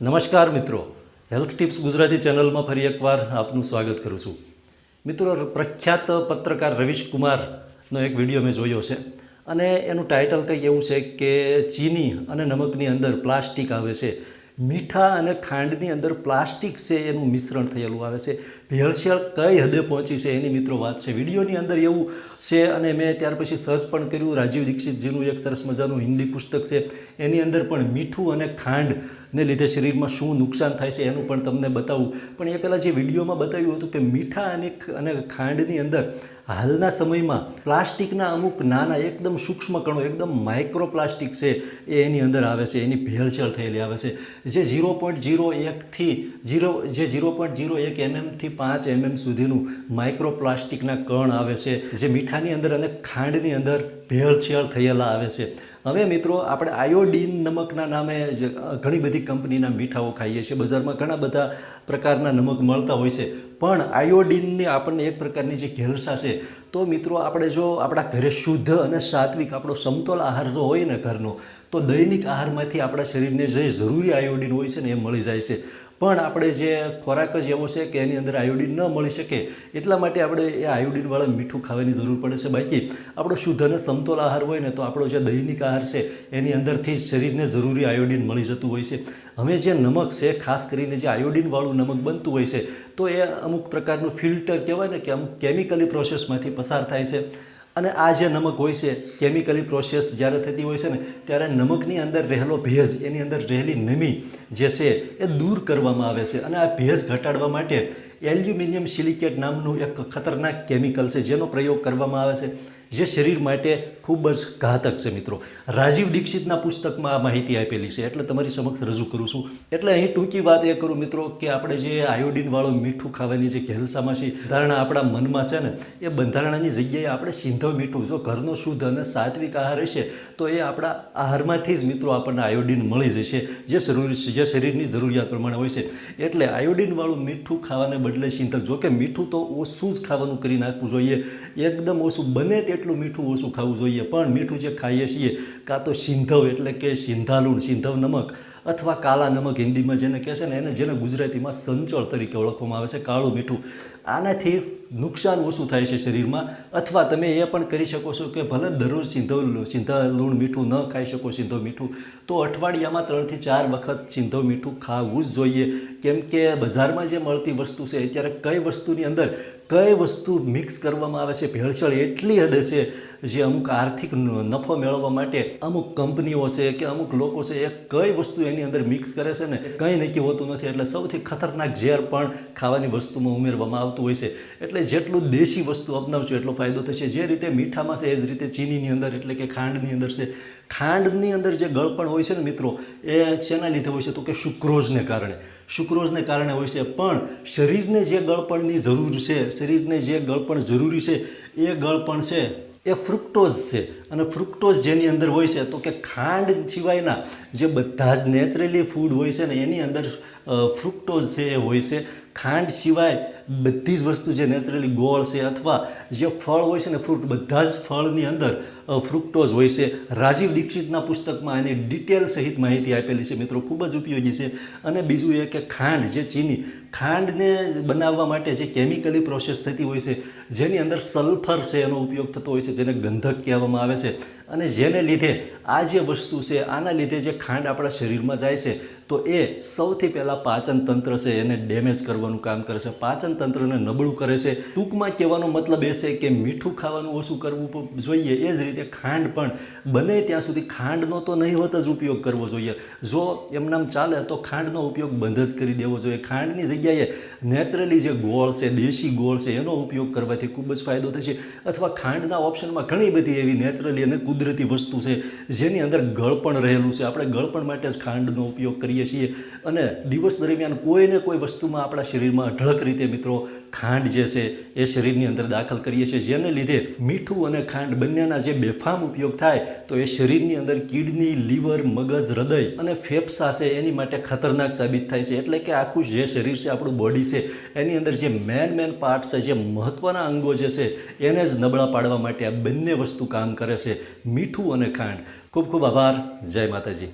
નમસ્કાર મિત્રો. Health tips Gujarati ચેનલમાં ફરી એકવાર આપનું સ્વાગત કરું છું. મિત્રો, પ્રખ્યાત પત્રકાર રવિશ કુમારનો એક વીડિયો મેં જોયો છે અને એનું ટાઇટલ કંઈક એવું છે કે ચીની અને નમકની અંદર પ્લાસ્ટિક આવે છે. મીઠા અને ખાંડની અંદર પ્લાસ્ટિક છે, એનું મિશ્રણ થયેલું આવે છે. ભેળસેળ કઈ હદે પહોંચી છે એની મિત્રો વાત છે. વિડીયોની અંદર એવું છે અને મેં ત્યાર પછી સર્ચ પણ કર્યું, રાજીવ દીક્ષિતજીનું એક સરસ મજાનું હિન્દી પુસ્તક છે. એની અંદર પણ મીઠું અને ખાંડને લીધે શરીરમાં શું નુકસાન થાય છે એનું પણ તમને બતાવું. પણ એ પહેલાં જે વિડીયોમાં બતાવ્યું હતું કે મીઠા અને અને ખાંડની અંદર હાલના સમયમાં પ્લાસ્ટિકના અમુક નાના એકદમ સૂક્ષ્મ કણો, એકદમ માઇક્રો પ્લાસ્ટિક છે, એ એની અંદર આવે છે, એની ભેળસેળ થયેલી આવે છે. જે ઝીરો પોઈન્ટ ઝીરો એકથી ઝીરો જે ઝીરો પોઈન્ટ ઝીરો એક એમએમથી પાંચ એમએમ સુધીનું માઇક્રો પ્લાસ્ટિકના કણ આવે છે, જે મીઠાની અંદર અને ખાંડની અંદર ભેળસેળ થયેલા આવે છે. હવે મિત્રો, આપણે આયોડીન નમકના નામે ઘણી બધી કંપનીના મીઠાઓ ખાઈએ છીએ. બજારમાં ઘણા બધા પ્રકારના નમક મળતા હોય છે. પણ આયોડિનની આપણને એક પ્રકારની જે ઘેલસા છે, તો મિત્રો આપણે જો આપણા ઘરે શુદ્ધ અને સાત્વિક આપણો સમતોલ આહાર જો હોય ને ઘરનો, તો દૈનિક આહારમાંથી આપણા શરીરને જે જરૂરી આયોડિન હોય છે ને એ મળી જાય છે. પણ આપણે જે ખોરાક જ એવો છે કે એની અંદર આયોડિન ન મળી શકે, એટલા માટે આપણે એ આયોડીનવાળા મીઠું ખાવાની જરૂર પડે છે. બાકી આપણો શુદ્ધ અને સમતોલ આહાર હોય ને, તો આપણો જે દૈનિક આહાર છે, એની અંદરથી જ શરીરને જરૂરી આયોડિન મળી જતું હોય છે. હવે જે નમક છે, ખાસ કરીને જે આયોડિનવાળું નમક બનતું હોય છે, તો એ અમુક પ્રકારનું ફિલ્ટર કહેવાય ને કે અમુક કેમિકલી પ્રોસેસમાંથી પસાર થાય છે. અને આ જે નમક હોય છે કેમિકલી પ્રોસેસ જ્યારે થતી હોય છે ને, ત્યારે નમકની અંદર રહેલો ભેજ, એની અંદર રહેલી નમી જે છે, એ દૂર કરવામાં આવે છે. અને આ ભેજ ઘટાડવા માટે એલ્યુમિનિયમ સિલિકેટ નામનું એક ખતરનાક કેમિકલ છે, જેનો પ્રયોગ કરવામાં આવે છે. જે શરીર માટે ખૂબ જ ઘાતક છે મિત્રો. રાજીવ દીક્ષિતના પુસ્તકમાં આ માહિતી આપેલી છે. એટલે તમારી સમક્ષ રજૂ કરું છું. એટલે અહીં ટૂંકી વાત એ કરું મિત્રો કે આપણે જે આયોડિનવાળું મીઠું ખાવાની જે ઘેલસામાં છે, ધારણા આપણા મનમાં છે ને, એ બંધારણાની જગ્યાએ આપણે સિંધવ મીઠું, જો ઘરનો શુદ્ધ અને સાત્વિક આહાર હશે, તો એ આપણા આહારમાંથી જ મિત્રો આપણને આયોડિન મળી જશે. જે શરીર જે શરીરની જરૂરિયાત પ્રમાણે હોય છે. એટલે આયોડિનવાળું મીઠું ખાવાને બદલે સિંધક, જો કે મીઠું તો ઓછું જ ખાવાનું કરી નાખવું જોઈએ. એકદમ ઓછું બને તેટલું મીઠું ઓછું ખાવું જોઈએ. પણ મીઠું જે ખાઈએ છીએ, કાં તો સિંધવ એટલે કે સિંધાલુણ, સિંધવ નમક અથવા કાલા નમક હિન્દીમાં જેને કહે છે ને, એને જેને ગુજરાતીમાં સંચળ તરીકે ઓળખવામાં આવે છે, કાળું મીઠું. આનાથી નુકસાન ઓછું થાય છે શરીરમાં. અથવા તમે એ પણ કરી શકો છો કે ભલે દરરોજ સિંધવ સિંધા લૂણ મીઠું ન ખાઈ શકો સિંધો મીઠું, તો અઠવાડિયામાં ત્રણથી ચાર વખત સિંધો મીઠું ખાવું જ જોઈએ. કેમ કે બજારમાં જે મળતી વસ્તુ છે, અત્યારે કઈ વસ્તુની અંદર કઈ વસ્તુ મિક્સ કરવામાં આવે છે, ભેળસેળ એટલી હદે છે જે અમુક આર્થિક નફો મેળવવા માટે અમુક કંપનીઓ છે કે અમુક લોકો છે એ કઈ વસ્તુ એની અંદર મિક્સ કરે છે ને, કંઈ નક્કી હોતું નથી. એટલે સૌથી ખતરનાક ઝેર પણ ખાવાની વસ્તુમાં ઉમેરવામાં આવતું હોય છે. એટલે જેટલું દેશી વસ્તુ અપનાવશો એટલો ફાયદો થશે. જે રીતે મીઠામાં છે, એ જ રીતે ચીનીની અંદર, એટલે કે ખાંડની અંદર છે. ખાંડની અંદર જે ગળપણ હોય છે ને મિત્રો, એ શેના લીધે હોય છે તો કે સુક્રોઝને કારણે. સુક્રોઝને કારણે હોય છે. પણ શરીરને જે ગળપણની જરૂર છે, શરીરને જે ગળપણ જરૂરી છે, એ ગળપણ છે, એ ફ્રુક્ટોઝ છે. અને ફ્રુક્ટોઝ જેની અંદર હોય છે, તો કે ખાંડ સિવાયના જે બધા જ નેચરલી ફૂડ હોય છે ને, એની અંદર ફ્રુક્ટોઝ છે એ હોય છે, ખાંડ સિવાય બધી જ વસ્તુ જે નેચરલી ગોળ છે અથવા જે ફળ હોય છે ને ફ્રૂટ બધા જ ફળની અંદર ફ્રુક્ટોઝ હોય છે. રાજીવ દીક્ષિતના પુસ્તકમાં એની ડિટેલ સહિત માહિતી આપેલી છે મિત્રો, ખૂબ જ ઉપયોગી છે. અને બીજું એ કે ખાંડ જે ચીની, ખાંડને બનાવવા માટે જે કેમિકલી પ્રોસેસ થતી હોય છે, જેની અંદર સલ્ફર છે એનો ઉપયોગ થતો હોય છે, જેને ગંધક કહેવામાં આવે છે. અને જેને લીધે આ જે વસ્તુ છે, આના લીધે જે ખાંડ આપણા શરીરમાં જાય છે, તો એ સૌથી પહેલાં પાચન તંત્ર છે, એને ડેમેજ કરવાનું કામ કરે છે. પાચન તંત્રને નબળું કરે છે. ટૂંકમાં કહેવાનો મતલબ એ છે કે મીઠું ખાવાનું ઓછું કરવું જોઈએ. એ જ રીતે ખાંડ પણ બને ત્યાં સુધી ખાંડનો તો નહીવત જ ઉપયોગ કરવો જોઈએ. જો એમનામ ચાલે તો ખાંડનો ઉપયોગ બંધ જ કરી દેવો જોઈએ. ખાંડની જગ્યાએ નેચરલી જે ગોળ છે, દેશી ગોળ છે, એનો ઉપયોગ કરવાથી ખૂબ જ ફાયદો થશે. અથવા ખાંડના ઓપ્શનમાં ઘણી બધી એવી નેચરલી અને કુદરતી વસ્તુ છે, જેની અંદર ગળપણ રહેલું છે. આપણે ગળપણ માટે જ ખાંડનો ઉપયોગ કરીએ છીએ. અને દિવસ દરમિયાન કોઈને કોઈ વસ્તુમાં આપણા શરીરમાં અઢળક રીતે મિત્રો ખાંડ જે છે, એ શરીરની અંદર દાખલ કરીએ છીએ. જેને લીધે મીઠું અને ખાંડ બંનેના જે બેફામ ઉપયોગ થાય, તો એ શરીરની અંદર કિડની, લીવર, મગજ, હૃદય અને ફેફસા છે, એની માટે ખતરનાક સાબિત થાય છે. એટલે કે આખું જે શરીર છે, આપણું બોડી છે, એની અંદર જે મેન મેન પાર્ટ છે, જે મહત્ત્વના અંગો જે છે, એને જ નબળા પાડવા માટે આ બંને વસ્તુ કામ કરે છે મીઠું અને ખાંડ ખૂબ ખૂબ આભાર જય માતાજી